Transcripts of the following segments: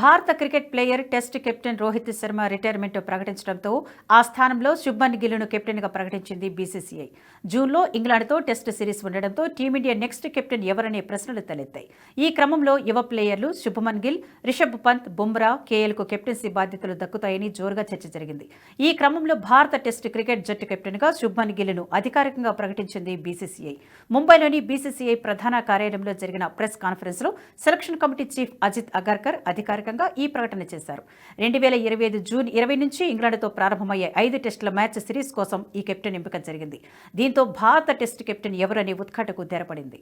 భారత cricket player test captain Rohit Sharma retirement ప్రకటించడంతో ఆ స్థానంలో శుభ్మన్ గిల్ను కెప్టెన్గా ప్రకటించింది బీసీసీఐ. జూన్లో ఇంగ్లాండ్తో టెస్ట్ సిరీస్ ఉండడంతో టీమిండియా నెక్స్ట్ కెప్టెన్ ఎవరనే ప్రశ్నలు తలెత్తాయి. ఈ క్రమంలో యువ ప్లేయర్లు శుభమన్ గిల్ రిషబ్ పంత్ బుమ్రా కేఎల్కు కెప్టెన్సీ బాధ్యతలు దక్కుతాయని జోరుగా చర్చ జరిగింది. ఈ క్రమంలో భారత టెస్ట్ క్రికెట్ జట్టు కెప్టెన్గా శుభ్మన్ గిల్ను అధికారికంగా ప్రకటించింది బీసీసీఐ. ముంబైలోని బీసీసీఐ ప్రధాన కార్యాలయంలో జరిగిన ప్రెస్ కాన్ఫరెన్స్లో selection committee chief Ajit Agarkar అధికారిక అధికారికంగా ఈ ప్రకటన చేశారు. రెండు వేల ఇరవై ఐదు జూన్ ఇరవై నుంచి ఇంగ్లాండ్తో ప్రారంభమయ్యే ఐదు టెస్టుల మ్యాచ్ సిరీస్ కోసం ఈ కెప్టెన్ ఎంపిక జరిగింది. దీంతో భారత టెస్ట్ కెప్టెన్ ఎవరనే ఉత్కంఠకు తెరపడింది.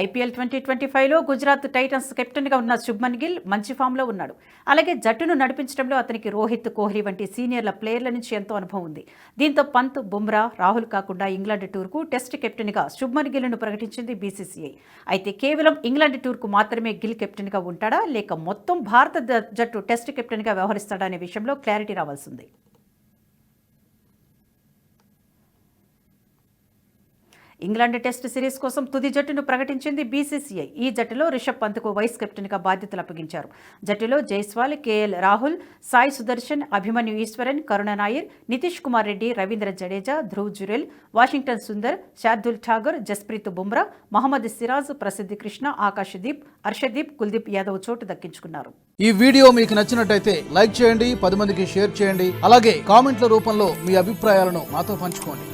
ఐపీఎల్ ట్వంటీ ట్వంటీ ఫైవ్లో గుజరాత్ టైటన్స్ కెప్టెన్గా ఉన్న శుభ్మన్ గిల్ మంచి ఫామ్లో ఉన్నాడు. అలాగే జట్టును నడిపించడంలో అతనికి రోహిత్ కోహ్లీ వంటి సీనియర్ల ప్లేయర్ల నుంచి ఎంతో అనుభవం ఉంది. దీంతో పంత్ బుమ్రా రాహుల్ కాకుండా ఇంగ్లాండ్ టూర్కు టెస్ట్ కెప్టెన్గా శుభ్మన్ గిల్ను ప్రకటించింది బీసీసీఐ. అయితే కేవలం ఇంగ్లాండ్ టూర్కు మాత్రమే గిల్ కెప్టెన్గా ఉంటాడా? లేక మొత్తం భారత జట్టు టెస్ట్ కెప్టెన్గా వ్యవహరిస్తాడా అనే విషయంలో క్లారిటీ రావాల్సింది ఇంగ్లాండ్ టెస్ట్ సిరీస్ కోసం తుది జట్టును ప్రకటించింది బీసీసీఐ. ఈ జట్టులో రిషబ్ పంత్కు వైస్ కెప్టెన్గా బాధ్యతలు అప్పగించారు. జట్టులో జైస్వాల్ కేఎల్ రాహుల్ సాయి సుదర్శన్ అభిమన్యు ఈశ్వరన్ కరుణ నాయర్ నితీష్ కుమార్ రెడ్డి రవీంద్ర జడేజా ధ్రువ్ జురెల్ వాషింగ్టన్ సుందర్ శార్దుల్ ఠాగూర్ జస్ప్రీత్ బుమ్రా మహమ్మద్ సిరాజ్ ప్రసిద్ధి కృష్ణ ఆకాశదీప్ హర్షదీప్ కుల్దీప్ యాదవ్ చోటు దక్కించుకున్నారు. ఈ వీడియో మీకు నచ్చినట్టయితే లైక్ చేయండి పది మందికి షేర్ చేయండి అలాగే కామెంట్ల రూపంలో మీ అభిప్రాయాలను మాతో పంచుకోండి.